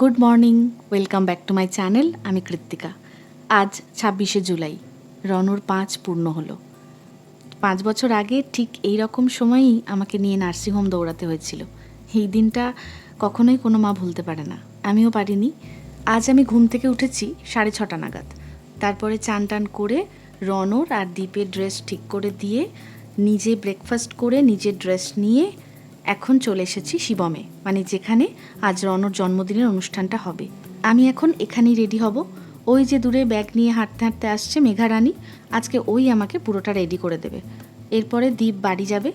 Good morning welcome back to my channel আমি কৃত্তিকা। আজ ছাব্বিশে জুলাই। রনর পাঁচ পূর্ণ হলো। পাঁচ বছর আগে ঠিক এই রকম সময়েই আমাকে নিয়ে নার্সিংহোম দৌড়াতে হয়েছিল। এই দিনটা কখনোই কোনো মা ভুলতে পারে না। আমিও পারিনি। আজ আমি ঘুম থেকে উঠেছি সাড়ে ছটা নাগাদ। তারপরে চান টান করে রনর আর দ্বীপের ড্রেস ঠিক করে দিয়ে নিজে ব্রেকফাস্ট করে নিজের ড্রেস নিয়ে এখন চলে এসেছি শিবমে মানে যেখানে আজ রনর জন্মদিনের অনুষ্ঠানটা হবে। আমি এখন এখানেই রেডি হব। ওই যে দূরে ব্যাগ নিয়ে হাঁটতে হাঁটতে আসছে মেঘারানী আজকে ওই আমাকে পুরোটা রেডি করে দেবে। এরপরে দীপ বাড়ি যাবে,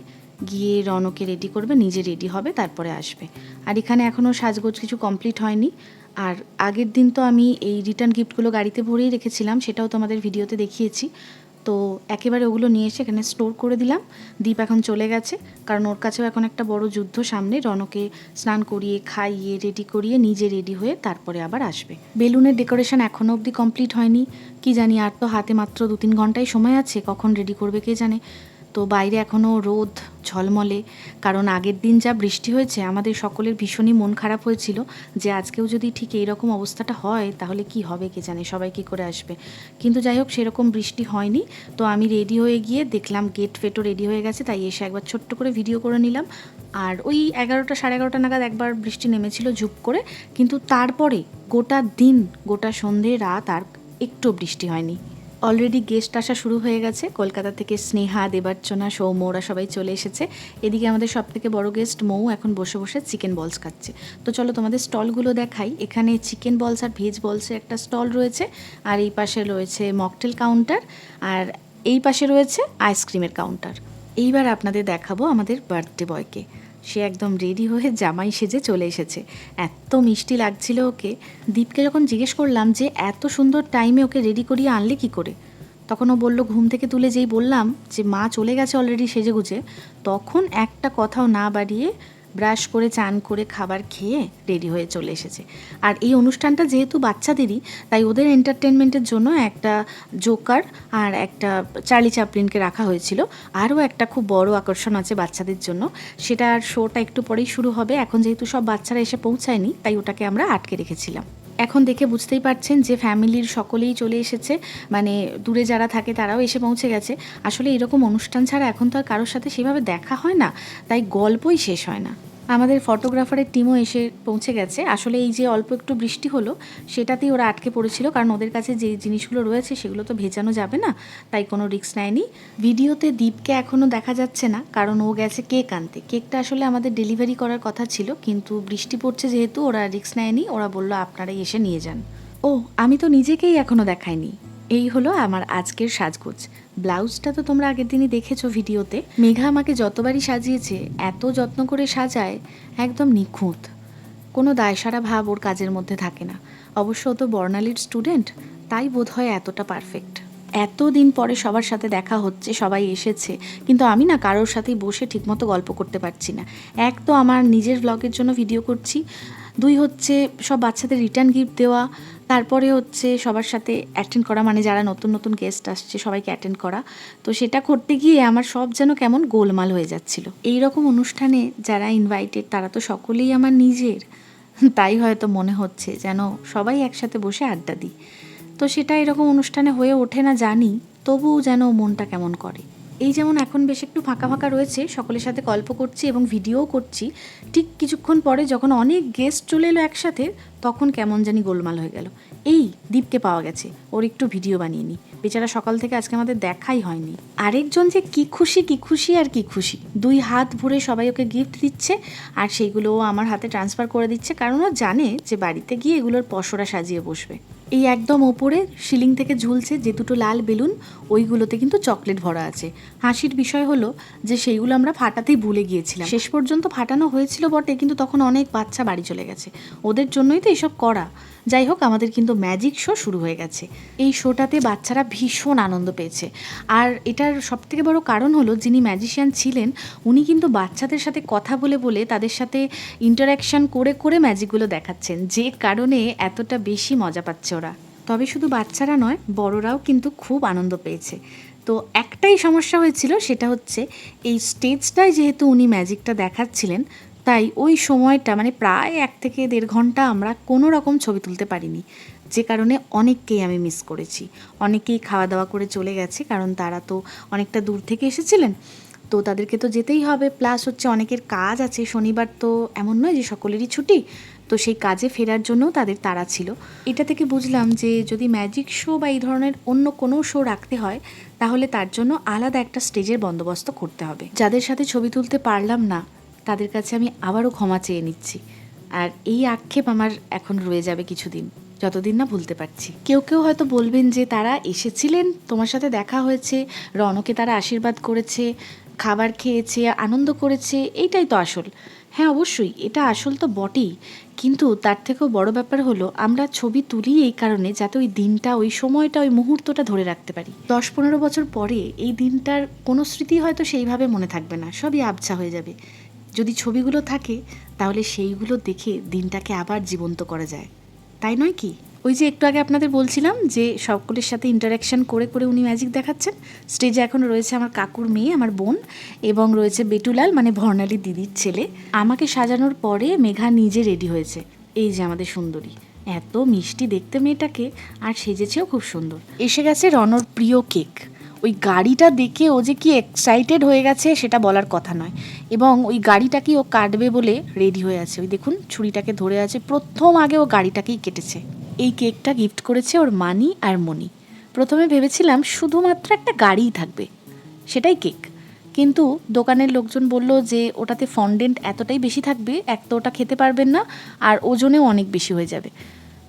গিয়ে রনকে রেডি করবে, নিজে রেডি হবে, তারপরে আসবে। আর এখানে এখনও সাজগোজ কিছু কমপ্লিট হয়নি। আর আগের দিন তো আমি এই রিটার্ন গিফটগুলো গাড়িতে ভরেই রেখেছিলাম, সেটাও তোমাদের ভিডিওতে দেখিয়েছি। তো একেবারে ওগুলো নিয়ে এসে এখানে স্টোর করে দিলাম। দীপ এখন চলে গেছে, কারণ ওর কাছেও এখন একটা বড় যুদ্ধ সামনে। রনকে স্নান করিয়ে, খাইয়ে রেডি করিয়ে নিজে রেডি হয়ে তারপরে আবার আসবে। বেলুনের ডেকোরেশন এখনও অবধি কমপ্লিট হয়নি। কি জানি আর তো হাতে মাত্র দু তিন ঘন্টায় সময় আছে, কখন রেডি করবে কে জানে? তো বাইরে এখনও রোদ, ঝলমলে। কারণ আগের দিন যা বৃষ্টি হয়েছে, আমাদের সকলের ভীষণই মন খারাপ হয়েছিল যে আজকেও যদি ঠিক এই রকম অবস্থাটা হয়, তাহলে কি হবে কে জানে, সবাই কী করে আসবে। কিন্তু যাই হোক, সেরকম বৃষ্টি হয়নি। তো আমি রেডি হয়ে গিয়ে দেখলাম গেট ফেটও রেডি হয়ে গেছে, তাই এসে একবার ছোট্ট করে ভিডিও করে নিলাম। আর ওই এগারোটা সাড়ে এগারোটা নাগাদ একবার বৃষ্টি নেমেছিল ঝুপ করে। কিন্তু তারপরে গোটা দিন, গোটা সন্ধে, রাত আর একটু বৃষ্টি হয়নি। অলরেডি গেস্ট আসা শুরু হয়ে গেছে। কলকাতা থেকে স্নেহা, দেবার্চনা, সৌম্য, ওরা সবাই চলে এসেছে। এদিকে আমাদের সব থেকে বড় গেস্ট মৌ, এখন বসে বসে চিকেন বলস খাচ্ছে। তো চলো তোমাদের স্টলগুলো দেখাই। এখানে চিকেন বলস আর ভেজ বলসের একটা স্টল রয়েছে। আর এই পাশে রয়েছে মকটেল কাউন্টার আর এই পাশে রয়েছে আইসক্রিমের কাউন্টার এইবার আপনাদের দেখাবো আমাদের বার্থডে বয়কে সে একদম রেডি হয়ে জামাই সেজে চলে এসেছে। এত মিষ্টি লাগছিল ওকে। দীপকে যখন জিজ্ঞেস করলাম যে, এত সুন্দর টাইমে ওকে রেডি করিয়ে আনলে কি করে? তখন ও বলল, ঘুম থেকে তুলে যেই বললাম যে, মা চলে গেছে অলরেডি সেজে গুজে তখন একটা কথাও না বাড়িয়ে ব্রাশ করে, চান করে খাবার খেয়ে রেডি হয়ে চলে এসেছে। আর এই অনুষ্ঠানটা যেহেতু বাচ্চাদেরই, তাই ওদের এন্টারটেনমেন্টের জন্য একটা জোকার আর একটা চার্লি চাপলিনকে রাখা হয়েছিল। আরও একটা খুব বড় আকর্ষণ আছে বাচ্চাদের জন্য। সেটার শোটা একটু পরেই শুরু হবে। এখন যেহেতু সব বাচ্চারা এসে পৌঁছায়নি, তাই ওটাকে আমরা আটকে রেখেছিলাম। এখন দেখে বুঝতেই পারছেন যে ফ্যামিলির সকলেই চলে এসেছে। মানে দূরে যারা থাকে তারাও এসে পৌঁছে গেছে। আসলে এরকম অনুষ্ঠান ছাড়া এখন তো আর কারোর সাথে সেভাবে দেখা হয় না। তাই গল্পই শেষ হয় না। আমাদের ফটোগ্রাফারের টিমও এসে পৌঁছে গেছে। আসলে এই যে অল্প একটু বৃষ্টি হলো, সেটাতেই ওরা আটকে পড়েছিল। কারণ ওদের কাছে যে জিনিসগুলো রয়েছে, সেগুলো তো ভেজানো যাবে না, তাই কোনো রিস্ক নেয়নি। ভিডিওতে দীপকে এখনও দেখা যাচ্ছে না, কারণ ও গেছে কেক আনতে। কেকটা আসলে আমাদের ডেলিভারি করার কথা ছিল, কিন্তু বৃষ্টি পড়ছে যেহেতু, ওরা রিস্ক নেয়নি। ওরা বলল, আপনারাই এসে নিয়ে যান। ও, আমি তো নিজেকেই এখনও দেখাইনি। এই হলো আমার আজকের সাজগোজ। ব্লাউজটা তো তোমরা আগের দিনই দেখেছ ভিডিওতে। মেঘা আমাকে যতবারই সাজিয়েছে, এত যত্ন করে সাজায়, একদম নিখুঁত। কোনো দায়সারা ভাব ওর কাজের মধ্যে থাকে না। অবশ্য ও তো বর্ণালীর স্টুডেন্ট তাই বোধ হয় এতটা পারফেক্ট এত দিন পরে সবার সাথে দেখা হচ্ছে, সবাই এসেছে, কিন্তু আমি না কারোর সাথেই বসে ঠিকমতো গল্প করতে পারছি না। এক তো আমার নিজের ব্লগের জন্য ভিডিও করছি, দুই হচ্ছে সব বাচ্চাদের রিটার্ন গিফট দেওয়া তারপরে হচ্ছে সবার সাথে অ্যাটেন্ড করা মানে যারা নতুন নতুন গেস্ট আসছে, সবাইকে অ্যাটেন্ড করা। তো সেটা করতে গিয়ে আমার সব যেন কেমন গোলমাল হয়ে যাচ্ছিল। এই রকম অনুষ্ঠানে যারা ইনভাইটেড তারা তো সকলেই আমার নিজের। তাই হয়তো মনে হচ্ছে যেন সবাই একসাথে বসে আড্ডা দিই। তো সেটা এরকম অনুষ্ঠানে হয়ে ওঠে না জানি, তবুও যেন মনটা কেমন করে। এই যেমন এখন বেশ একটু ফাঁকা ফাঁকা রয়েছে, সকলের সাথে গল্প করছি এবং ভিডিওও করছি, ঠিক কিছুক্ষণ পরে যখন অনেক গেস্ট চলে এলো একসাথে, তখন কেমন জানি গোলমাল হয়ে গেল। এই দীপকে পাওয়া গেছে, ওর একটু ভিডিও বানিয়ে নিই বেচারা সকাল থেকে আজকে আমাদের দেখাই হয়নি। আরেকজন যে কি খুশি কি খুশি আর কি খুশি। দুই হাত ভরে সবাই ওকে গিফট দিচ্ছে আর সেইগুলো আমার হাতে ট্রান্সফার করে দিচ্ছে, কারণ ও জানে যে বাড়িতে গিয়ে এগুলোর পশরা সাজিয়ে বসবে। এই একদম ওপরে সিলিং থেকে ঝুলছে যে দুটো লাল বেলুন, ওইগুলোতে কিন্তু চকলেট ভরা আছে। হাসির বিষয় হলো যে সেইগুলো আমরা ফাটাতেই ভুলে গিয়েছিলাম। শেষ পর্যন্ত ফাটানো হয়েছিল বটে, কিন্তু তখন অনেক বাচ্চা বাড়ি চলে গেছে। ওদের জন্যই তো এসব করা। যাই হোক, আমাদের কিন্তু ম্যাজিক শো শুরু হয়ে গেছে। এই শোটাতে বাচ্চারা ভীষণ আনন্দ পেয়েছে। আর এটার সবথেকে বড় কারণ হলো, যিনি ম্যাজিশিয়ান ছিলেন, উনি কিন্তু বাচ্চাদের সাথে কথা বলে বলে তাদের সাথে ইন্টারাকশন করে করে ম্যাজিকগুলো দেখাচ্ছেন। যে কারণে এতটা বেশি মজা পাচ্ছে ওরা তবে শুধু বাচ্চারা নয়, বড়রাও কিন্তু খুব আনন্দ পেয়েছে। তো একটাই সমস্যা হয়েছিল, সেটা হচ্ছে এই স্টেজটায় যেহেতু উনি ম্যাজিকটা দেখাচ্ছিলেন, তাই ওই সময়টা মানে প্রায় এক থেকে দেড় ঘণ্টা আমরা কোনো রকম ছবি তুলতে পারিনি। যে কারণে অনেককেই আমি মিস করেছি। অনেকেই খাওয়া দাওয়া করে চলে গেছে, কারণ তারা তো অনেকটা দূর থেকে এসেছিলেন। তো তাদেরকে তো যেতেই হবে। প্লাস হচ্ছে অনেকের কাজ আছে, শনিবার তো এমন নয় যে সকলেরই ছুটি। তো সেই কাজে ফেরার জন্যও তাদের তাড়া ছিল। এটা থেকে বুঝলাম যে যদি ম্যাজিক শো বা এই ধরনের অন্য কোনো শো রাখতে হয়, তাহলে তার জন্য আলাদা একটা স্টেজের বন্দোবস্ত করতে হবে। যাদের সাথে ছবি তুলতে পারলাম না, তাদের কাছে আমি আবারও ক্ষমা চেয়ে নিচ্ছি। আর এই আক্ষেপ আমার এখন রয়ে যাবে কিছুদিন, যতদিন না ভুলতে পারছি। কেউ কেউ হয়তো বলবেন যে তারা এসেছিলেন, তোমার সাথে দেখা হয়েছে, রনকে তারা আশীর্বাদ করেছে, খাবার খেয়েছে, আনন্দ করেছে, এইটাই তো আসল। হ্যাঁ অবশ্যই, এটা আসল তো বটেই। কিন্তু তার থেকেও বড় ব্যাপার হলো, আমরা ছবি তুলি এই কারণে যাতে ওই দিনটা, ওই সময়টা, ওই মুহূর্তটা ধরে রাখতে পারি। দশ পনেরো বছর পরে এই দিনটার কোনো স্মৃতি হয়তো সেইভাবে মনে থাকবে না, সবই আবছা হয়ে যাবে। যদি ছবিগুলো থাকে, তাহলে সেইগুলো দেখে দিনটাকে আবার জীবন্ত করা যায়। তাই নয় কি? ওই যে একটু আগে আপনাদের বলছিলাম যে সকলের সাথে ইন্টারাকশন করে করে উনি ম্যাজিক দেখাচ্ছেন। স্টেজে এখন রয়েছে আমার কাকুর মেয়ে, আমার বোন এবং রয়েছে বেটুলাল মানে ভর্ণালী দিদির ছেলে। আমাকে সাজানোর পরে মেঘা নিজে রেডি হয়েছে। এই যে আমাদের সুন্দরী। এত মিষ্টি দেখতে মেয়েটাকে, আর সেজেছেও খুব সুন্দর। এসে গেছে রনর প্রিয় কেক। ওই গাড়িটা দেখে ও যে কি এক্সাইটেড হয়ে গেছে সেটা বলার কথা নয়। এবং ওই গাড়িটাকে ও কাটবে বলে রেডি হয়ে আছে। ওই দেখুন, ছুরিটাকে ধরে আছে। প্রথম আগে ও গাড়িটাকেই কেটেছে। এই কেকটা গিফট করেছে ওর মানি আর মনি প্রথমে ভেবেছিলাম শুধুমাত্র একটা গাড়িই থাকবে, সেটাই কেক। কিন্তু দোকানের লোকজন বলল যে ওটাতে ফন্ডেন্ট এতটাই বেশি থাকবে, এক তো ওটা খেতে পারবেন না, আর ওজনেও অনেক বেশি হয়ে যাবে।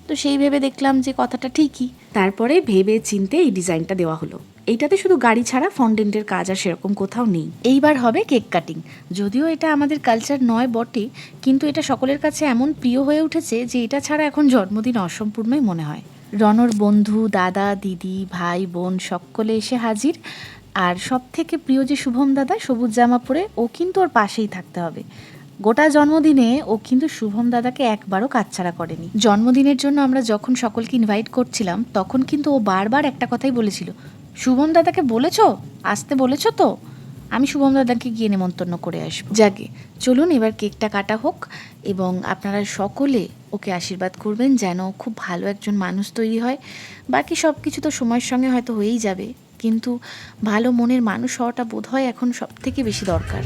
তো সেই ভেবে দেখলাম যে কথাটা ঠিকই। তারপরে ভেবে চিনতে এই ডিজাইনটা দেওয়া হলো। এইটাতে শুধু গাড়ি ছাড়া ফন্ডেন্টের কাজ আর সেরকম কোথাও নেই। এইবার হবে কেক কাটিং। যদিও এটা আমাদের কালচার নয় বটে, কিন্তু এটা সকলের কাছে এমন প্রিয় হয়ে উঠেছে যে এটা ছাড়া এখন জন্মদিন অসম্পূর্ণই মনে হয়। রনর বন্ধু, দাদা, দিদি, ভাই, বোন সকলে এসে হাজির। আর সব থেকে প্রিয় যে শুভম দাদা, সবুজ জামা পরে, ও কিন্তু ওর পাশেই থাকতে হবে। গোটা জন্মদিনে ও কিন্তু শুভম দাদাকে একবারও কাচ্ছাড়া করেনি। জন্মদিনের জন্য আমরা যখন সকলকে ইনভাইট করছিলাম, তখন কিন্তু ও বারবার একটা কথাই বলেছিল। শুভম দাদাকে বলেছ? আসতে বলেছ তো? আমি শুভম দাদাকে গিয়ে নেমন্তন্ন করে আসব। যাকে, চলুন এবার কেকটা কাটা হোক এবং আপনারা সকলে ওকে আশীর্বাদ করবেন যেন খুব ভালো একজন মানুষ তৈরি হয়। বাকি সব কিছু তো সময়ের সঙ্গে হয়তো হয়েই যাবে, কিন্তু ভালো মনের মানুষ হওয়াটা বোধ হয় এখন সব থেকে বেশি দরকার।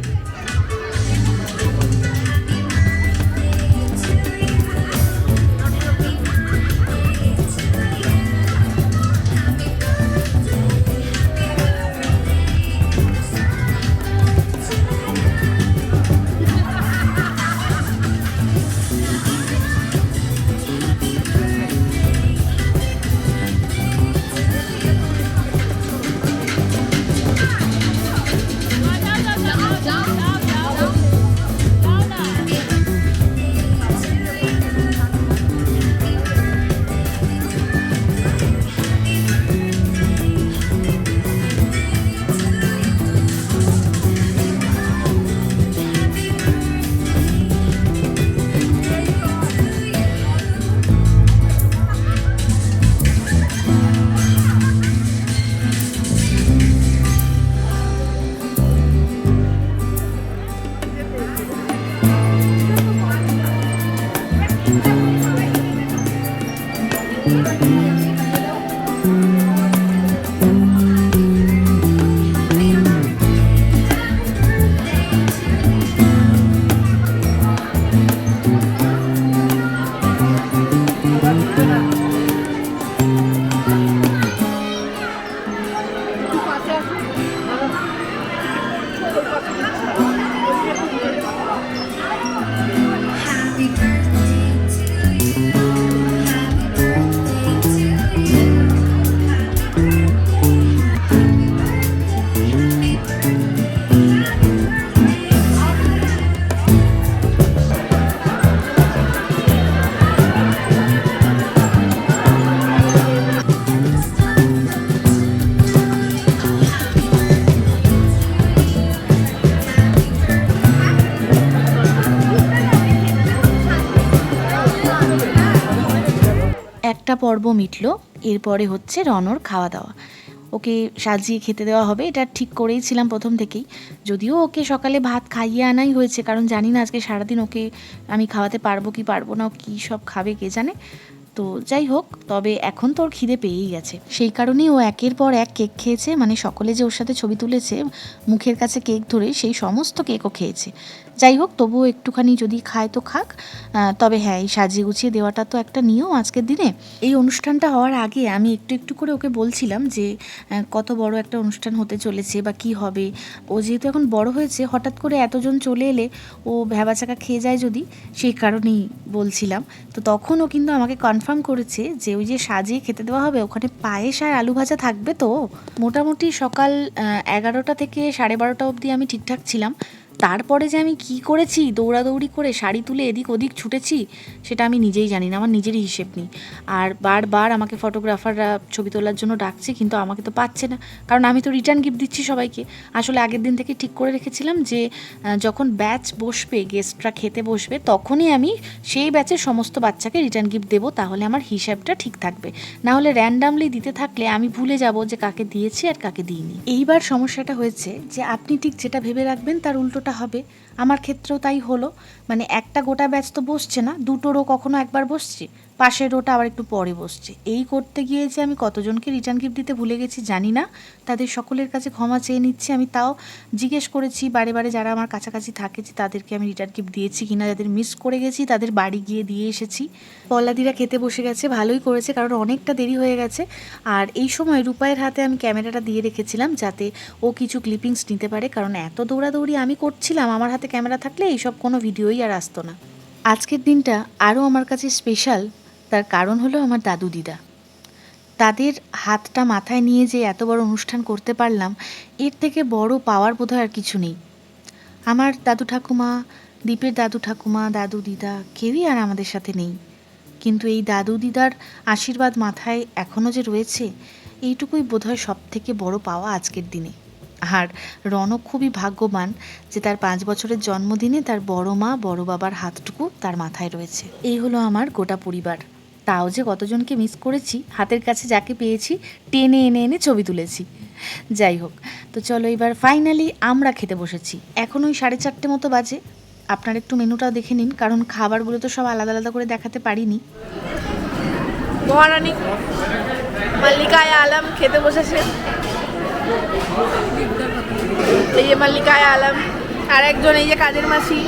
একটা পর্ব মিটলো, এরপরে হচ্ছে রনর খাওয়া দাওয়া। ওকে সাজিয়ে খেতে দেওয়া হবে, এটা ঠিক করেই ছিলাম প্রথম থেকেই। যদিও ওকে সকালে ভাত খাইয়ে আনাই হয়েছে, কারণ জানি না আজকে সারাদিন ওকে আমি খাওয়াতে পারব কি পারব না কী সব খাবে কে জানে। তো যাই হোক, তবে এখন তো ওর খিদে পেয়েই গেছে। সেই কারণেই ও একের পর এক কেক খেয়েছে মানে সকলে যে ওর সাথে ছবি তুলেছে, মুখের কাছে কেক ধরে সেই সমস্ত কেকও খেয়েছে। যাই হোক, তবুও একটুখানি যদি খায় তো খাক। তবে হ্যাঁ এই সাজিয়ে গুছিয়ে দেওয়াটা তো একটা নিয়ম আজকের দিনে। এই অনুষ্ঠানটা হওয়ার আগে আমি একটু একটু করে ওকে বলছিলাম যে কত বড় একটা অনুষ্ঠান হতে চলেছে বা কি হবে। ও যেহেতু এখন বড় হয়েছে, হঠাৎ করে এতজন চলে এলে ও ভ্যাবাচাকা খেয়ে যায় যদি, সেই কারণেই বলছিলাম। তো তখন ও কিন্তু আমাকে কনফার্ম করেছে যে, ওই যে সাজিয়ে খেতে দেওয়া হবে, ওখানে পায়েস আর আলু ভাজা থাকবে তো। মোটামুটি সকাল এগারোটা থেকে সাড়ে বারোটা অবধি আমি ঠিকঠাক ছিলাম। তারপরে যে আমি কি করেছি, দৌড়াদৌড়ি করে শাড়ি তুলে এদিক ওদিক ছুটেছি, সেটা আমি নিজেই জানি না, আমার নিজেরই হিসেব নেই। আর বারবার আমাকে ফটোগ্রাফাররা ছবি তোলার জন্য ডাকছে, কিন্তু আমাকে তো পাচ্ছে না। কারণ আমি তো রিটার্ন গিফট দিচ্ছি সবাইকে। আসলে আগের দিন থেকে ঠিক করে রেখেছিলাম যে যখন ব্যাচ বসবে গেস্টরা খেতে বসবে, তখনই আমি সেই ব্যাচের সমস্ত বাচ্চাকে রিটার্ন গিফট দেবো, তাহলে আমার হিসাবটা ঠিক থাকবে। না হলে র্যান্ডামলি দিতে থাকলে আমি ভুলে যাব যে কাকে দিয়েছি আর কাকে দিইনি। এইবার সমস্যাটা হয়েছে যে, আপনি ঠিক যেটা ভেবে রাখবেন, তার উল্টোটা হবে। আমার ক্ষেত্রেও তাই হলো। মানে একটা গোটা ব্যাচ তো বসছে না, দুটোরও কখনো একবার বসছে। পাশের রোটা আবার একটু পরে বসছে। এই করতে গিয়ে যে আমি কতজনকে রিটার্ন গিফট দিতে ভুলে গেছি জানি না। তাদের সকলের কাছে ক্ষমা চেয়ে নিচ্ছি। আমি তাও জিজ্ঞেস করেছি, বারে বারে যারা আমার কাছাকাছি থাকে যে তাদেরকে আমি রিটার্ন গিফট দিয়েছি কিনা, যাদের মিস করে গেছি, তাদের বাড়ি গিয়ে দিয়ে এসেছি। পল্লাদিরা খেতে বসে গেছে, ভালোই করেছে, কারণ অনেকটা দেরি হয়ে গেছে। আর এই সময় রূপায়ের হাতে আমি ক্যামেরাটা দিয়ে রেখেছিলাম যাতে ও কিছু ক্লিপিংস নিতে পারে, কারণ এত দৌড়াদৌড়ি আমি করছিলাম, আমার হাতে ক্যামেরা থাকলে এইসব কোনো ভিডিওই আর আসতো না। আজকের দিনটা আরও আমার কাছে স্পেশাল তার কারণ হলো আমার দাদু দিদা। তাদের হাতটা মাথায় নিয়ে যে এত বড় অনুষ্ঠান করতে পারলাম, এর থেকে বড় পাওয়ার বোধহয় আর কিছু নেই। আমার দাদু ঠাকুমা দ্বীপের দাদু ঠাকুমা, দাদু দিদা কেউই আর আমাদের সাথে নেই। কিন্তু এই দাদু দিদার আশীর্বাদ মাথায় এখনও যে রয়েছে, এইটুকুই বোধহয় সব থেকে বড় পাওয়া আজকের দিনে। আর রনক খুবই ভাগ্যবান যে তার পাঁচ বছরের জন্মদিনে তার বড় মা, বড় বাবার হাতটুকু তার মাথায় রয়েছে। এই হলো আমার গোটা পরিবার। তাও যে কতজনকে মিস করেছি, হাতের কাছে যাকে পেয়েছি, টেনে এনে এনে ছবি তুলেছি। যাই হোক, তো চলো এবার ফাইনালি আমরা খেতে বসেছি। এখন ওই সাড়ে চারটে মতো বাজে। আপনার একটু মেনুটাও দেখে নিন, কারণ খাবারগুলো তো সব আলাদা আলাদা করে দেখাতে পারিনি। মহারানী, মাল্লিকায় আলম খেতে বসেছে। এই যে মাল্লিকায় আলম আর একজন এই যে কাজের মাসি।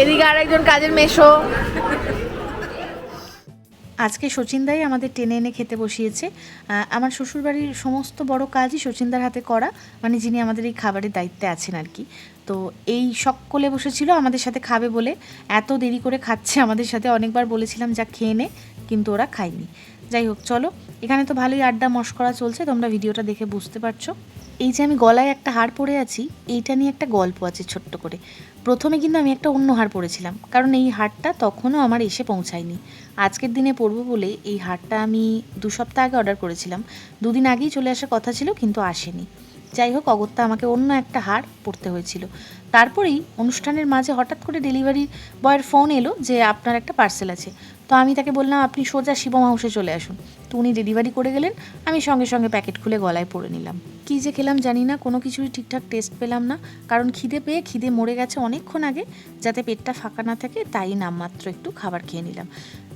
এদিকে আর একজন কাজের মেশো আজকে সচিনদাই আমাদের টেনে এনে খেতে বসিয়েছে। আমার শ্বশুরবাড়ির সমস্ত বড় কাজই সচিনদার হাতে করা মানে যিনি আমাদের এই খাবারের দায়িত্বে আছেন আর কি। তো এই সকলে বসেছিল, আমাদের সাথে খাবে বলে এত দেরি করে খাচ্ছে, আমাদের সাথে অনেকবার বলেছিলাম, যা খেয়ে নে। কিন্তু ওরা খায়নি। যাই হোক, চলো, এখানে তো ভালোই আড্ডা মস্করা চলছে, তোমরা ভিডিওটা দেখে বুঝতে পারছ। এই যে আমি গলায় একটা হার পরে আছি, এইটা নিয়ে একটা গল্প আছে ছোট্ট করে। প্রথমে কিন্তু আমি একটা অন্য হার পরেছিলাম, কারণ এই হারটা তখনও আমার এসে পৌঁছায়নি। আজকের দিনে পরবো বলে এই হারটা আমি দু সপ্তাহ আগে অর্ডার করেছিলাম। দুদিন আগেই চলে আসার কথা ছিল, কিন্তু আসেনি। যাই হোক, অগত্যা আমাকে অন্য একটা হার পরতে হয়েছিল। তারপরেই অনুষ্ঠানের মাঝে হঠাৎ করে ডেলিভারি বয়ের ফোন এলো যে আপনার একটা পার্সেল আছে। তো আমি তাকে বললাম, আপনি সোজা শিবম হাউসে চলে আসুন। তো উনি ডেলিভারি করে গেলেন, আমি সঙ্গে সঙ্গে প্যাকেট খুলে গলায় পরে নিলাম। কী যে খেলাম জানি না, কোনো কিছুই ঠিকঠাক টেস্ট পেলাম না, কারণ খিদে পেয়ে খিদে মরে গেছে অনেকক্ষণ আগে, যাতে পেটটা ফাঁকা না থাকে, তাই নামমাত্র একটু খাবার খেয়ে নিলাম।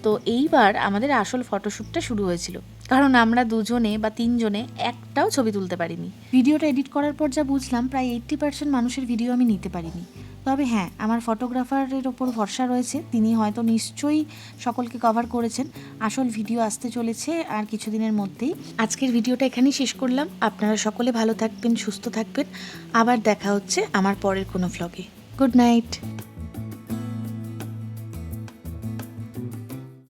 তো এইবার আমাদের আসল ফটোশ্যুটটা শুরু হয়েছিল, কারণ আমরা দুজনে বা তিনজনে একটাও ছবি তুলতে পারিনি। ভিডিওটা এডিট করার পর যা বুঝলাম, প্রায় এইট্টি পার্সেন্ট মানুষের ভিডিও আমি নিতে পারিনি। তবে হ্যাঁ আমার ফটোগ্রাফারের ওপর ভরসা রয়েছে। তিনি হয়তো নিশ্চয়ই সকলকে কভার করেছেন। আসল ভিডিও আসতে চলেছে আর কিছুদিনের মধ্যেই। আজকের ভিডিওটা এখানেই শেষ করলাম। আপনারা সকলে ভালো থাকবেন, সুস্থ থাকবেন। আবার দেখা হচ্ছে আমার পরের কোনো ফ্লগে গুড নাইট